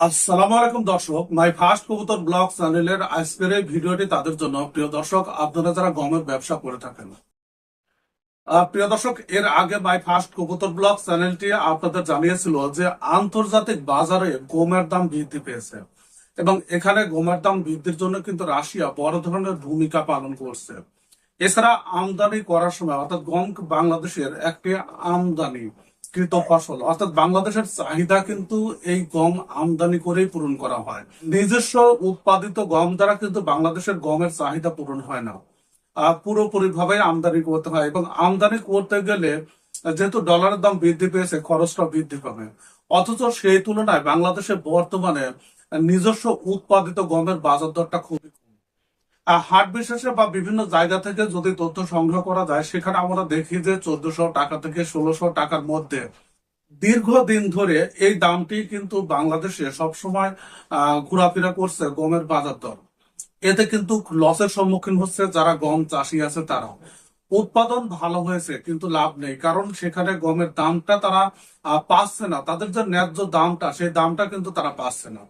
আসসালামু আলাইকুম দর্শক। মাই ফার্স্ট কবুতর ব্লগ চ্যানেলের আজকের এই ভিডিওটি তাদের জন্য। প্রিয় দর্শক, আপনারা যারা গমের ব্যবসা করে থাকেন প্রিয় দর্শক, এর আগে মাই ফার্স্ট কবুতর ব্লগ চ্যানেলটি আপনাদের জানিয়েছিল যে আন্তর্জাতিক বাজারে গমের দাম বৃদ্ধি পেয়েছে এবং এখানে গমের দাম বৃদ্ধির জন্য কিন্তু রাশিয়া বড় ধরনের ভূমিকা পালন করছে। এছাড়া আমদানি করার সময়, অর্থাৎ গম বাংলাদেশের একটি আমদানি কৃত ফসল অর্থাৎ বাংলাদেশের চাহিদা কিন্তু এই গম আমদানি করেই পূরণ করা হয়। নিজস্ব উৎপাদিত গম দ্বারা কিন্তু বাংলাদেশের গমের চাহিদা পূরণ হয় না। আহ, পুরোপুরি ভাবে আমদানি করতে হয় এবং আমদানি করতে গেলে যেহেতু ডলারের দাম বৃদ্ধি পেয়েছে খরচটা বৃদ্ধি পাবে। অথচ সেই তুলনায় বাংলাদেশে বর্তমানে নিজস্ব উৎপাদিত গমের বাজার দরটা খুবই হাট বিশেষে বা বিভিন্ন জায়গা থেকে যদি তথ্য সংগ্রহ করা যায়, সেখানে আমরা দেখি যে চোদ্দশো টাকা থেকে ষোলোশো টাকার মধ্যে দীর্ঘদিন ধরে এই দামটি কিন্তু বাংলাদেশে সবসময় ঘোরাফেরা করছে গমের বাজার দর। এতে কিন্তু লসের সম্মুখীন হচ্ছে যারা গম চাষি আছে তারা উৎপাদন ভালো হয়েছে, কিন্তু লাভ নেই, কারণ সেখানে গমের দামটা তারা পাচ্ছে না। তাদের যে ন্যায্য দামটা, সেই দামটা কিন্তু তারা পাচ্ছে না।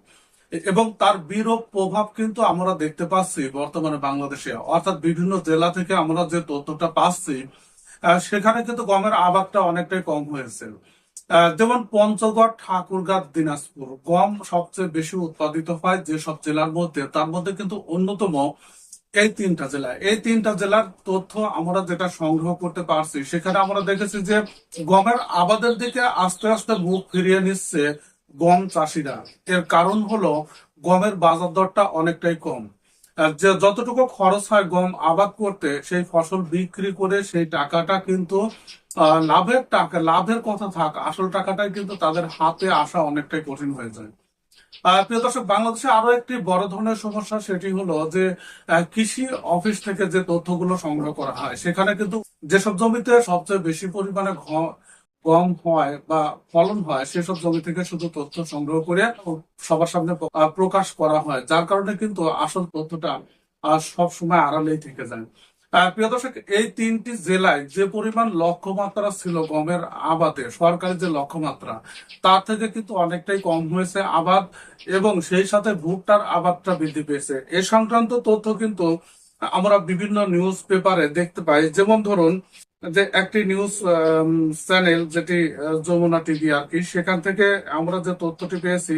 এবং তার বিরূপ প্রভাব কিন্তু আমরা দেখতে পাচ্ছি বর্তমানে বাংলাদেশে। অর্থাৎ বিভিন্ন জেলা থেকে আমরা যে তথ্যটা পাচ্ছি সেখানে কিন্তু গমের আবাদটা অনেকটাই কম হয়েছে। যেমন পঞ্চগড়, ঠাকুরগাঁ, দিনাজপুর, গম সবচেয়ে বেশি উৎপাদিত হয় যেসব জেলার মধ্যে। তার মধ্যে কিন্তু অন্যতম এই তিনটা জেলা। এই তিনটা জেলার তথ্য আমরা যেটা সংগ্রহ করতে পারছি, সেখানে আমরা দেখেছি যে গমের আবাদের দিকে আস্তে আস্তে মুখ ফিরিয়ে নিচ্ছে গম চাষিরা। এর কারণ হলো গমের বাজার দরটা অনেকটাই কম। যে যতটুকু খরচ হয় গম আবাদ করতে, সেই ফসল বিক্রি করে সেই টাকাটা কিন্তু লাভের টাকা, লাভের কথা থাক, আসল টাকাটাই কিন্তু তাদের হাতে আসা অনেকটাই কঠিন হয়ে যায়। প্রিয় দর্শক, বাংলাদেশে আরও একটি বড় ধরনের সমস্যা সেটি হলো যে কৃষি অফিস থেকে যে তথ্যগুলো সংগ্রহ করা হয়, সেখানে কিন্তু যেসব জমিতে সবচেয়ে বেশি পরিমাণে গম হয় বা ফলন হয়, সেসব জমি থেকে শুধু তথ্য সংগ্রহ করে সবার সামনে প্রকাশ করা হয়। যার কারণে কিন্তু আসল তথ্যটা সব সময় আড়ালেই থেকে যায়। প্রিয় দর্শক, এই তিনটি জেলায় যে পরিমাণ লক্ষ্যমাত্রা ছিল গমের আবাদে সরকারি যে লক্ষ্যমাত্রা, তার থেকে কিন্তু অনেকটাই কম হয়েছে আবাদ এবং সেই সাথে ভুট্টার আবাদটা বৃদ্ধি পেয়েছে। এ সংক্রান্ত তথ্য কিন্তু আমরা বিভিন্ন নিউজ পেপারে দেখতে পাই। যেমন ধরুন যে একটি নিউজ চ্যানেল যেটি যমুনা টিভি আর কি, সেখান থেকে আমরা যে তথ্যটি পেয়েছি,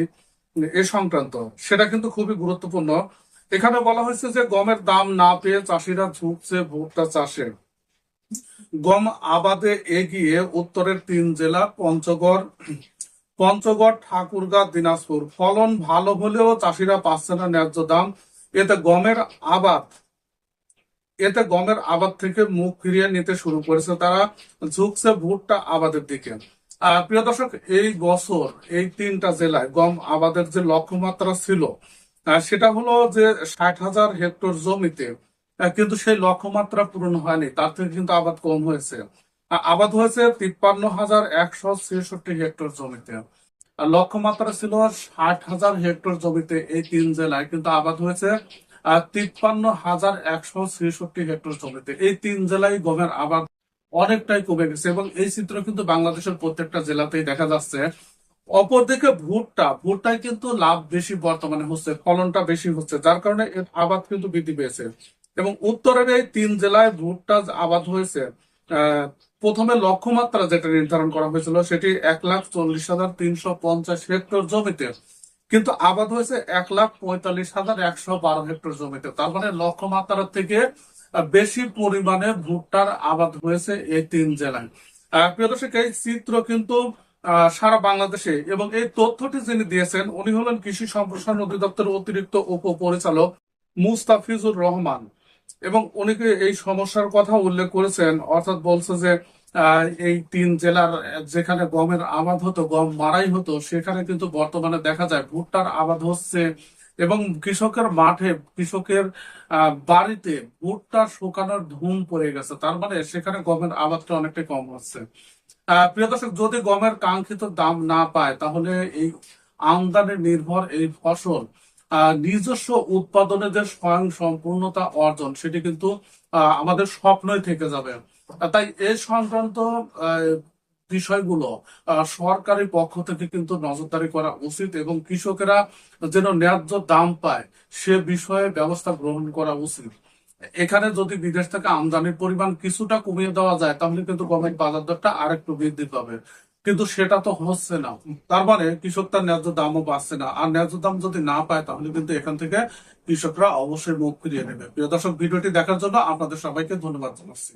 এ সংক্রান্ত, সেটা কিন্তু খুবই গুরুত্বপূর্ণ। এখানে বলা হয়েছে যে গমের দাম না পেয়ে চাষিরা ঝুঁকছে ভুট্টা চাষে। গম আবাদে এগিয়ে উত্তরের তিন জেলা, পঞ্চগড় পঞ্চগড়, ঠাকুরগাঁ, দিনাজপুর। ফলন ভালো হলেও চাষিরা পাচ্ছে না ন্যায্য দাম। এতে গমের আবাদ এতে গমের আবাদ থেকে মুখ ফিরিয়ে নিতে শুরু করেছে তারা। ঝুঁকছে ভুট্টা আবাদের দিকে। প্রিয় দর্শক, এই বছর, এই তিনটা জেলায় গম আবাদের যে লক্ষ্যমাত্রা ছিল সেটা হলো যে ষাট হাজার হেক্টর জমিতে কিন্তু সেই লক্ষ্যমাত্রা পূরণ হয়নি। তার থেকে কিন্তু আবাদ কম হয়েছে। আবাদ হয়েছে তিপ্পান্ন হাজার একশো ছেষট্টি হেক্টর জমিতে। লক্ষ্যমাত্রা ছিল ষাট হাজার হেক্টর জমিতে এই তিন জেলায়, কিন্তু আবাদ হয়েছে তিপ্পান্ন হাজার একশো ছেষট্টি হেক্টর জমিতে। এই তিন জেলায় গমের আবাদ অনেকটাই কমে গেছে এবং এই চিত্র কিন্তু বাংলাদেশের প্রত্যেকটা জেলাতেই দেখা যাচ্ছে। অপরদিকে ভুট্টা, ভুট্টায় কিন্তু লাভ বেশি বর্তমানে হচ্ছে, ফলনটা বেশি হচ্ছে, যার কারণে এর আবাদ কিন্তু বৃদ্ধি পেয়েছে। এবং উত্তরের এই তিন জেলায় ভুট্টা আবাদ হয়েছে প্রথমে লক্ষ্যমাত্রা যেটা নির্ধারণ করা হয়েছিল সেটি এক লাখ চল্লিশ হাজার তিনশো পঞ্চাশ হেক্টর জমিতে। কিন্তু আবাদ হয়েছে এক লাখ পঁয়তাল্লিশ হাজার একশো বারো হেক্টর জমিতে। তার মানে লক্ষ্যমাত্রার থেকে বেশি পরিমাণে ভুট্টার আবাদ হয়েছে এই তিন জেলায়। আহ, প্রিয় দর্শক এই চিত্র কিন্তু সারা বাংলাদেশে এবং এই তথ্যটি যিনি দিয়েছেন উনি হলেন কৃষি সম্প্রসারণ অধিদপ্তরের অতিরিক্ত উপপরিচালক মুস্তাফিজুর রহমান। এবং উনিকে এই সমস্যার কথা উল্লেখ করেছেন? অর্থাৎ বলছে যে এই তিন জেলার যেখানে গমের আবাদ হতো গম মারাই হতো সেখানে কিন্তু বর্তমানে দেখা যায় ভুট্টার আবাদ হচ্ছে এবং কৃষকের মাঠে কৃষকের বাড়িতে ভুট্টা শুকানোর ধুম পড়ে গেছে। তার মানে সেখানে গমের আবাদটা অনেকটাই কম হচ্ছে। প্রিয় দর্শক যদি গমের কাঙ্ক্ষিত দাম না পায় তাহলে এই আমদানি নির্ভর এই ফসল আহ, নিজস্ব উৎপাদনে যে স্বয়ং সম্পূর্ণতা অর্জন সেটি কিন্তু আমাদের স্বপ্নই থেকে যাবে। তাই এই সংক্রান্ত বিষয়গুলো সরকারি পক্ষ থেকে কিন্তু নজরদারি করা উচিত এবং কৃষকেরা যেন ন্যায্য দাম পায় সে বিষয়ে ব্যবস্থা গ্রহণ করা উচিত। এখানে যদি বিদেশ থেকে আমদানির পরিমাণ কিছুটা কমিয়ে দেওয়া যায়, তাহলে কিন্তু গমের বাজার দরটা আরেকটু বৃদ্ধি পাবে। কিন্তু সেটা তো হচ্ছে না। তার মানে কৃষক তার ন্যায্য দামও বাড়ছে না। আর ন্যায্য দাম যদি না পায়, তাহলে কিন্তু এখান থেকে কৃষকরা অবশ্যই মুখ ফিরিয়ে নেবে। প্রিয় দর্শক, ভিডিওটি দেখার জন্য আপনাদের সবাইকে ধন্যবাদ জানাচ্ছি।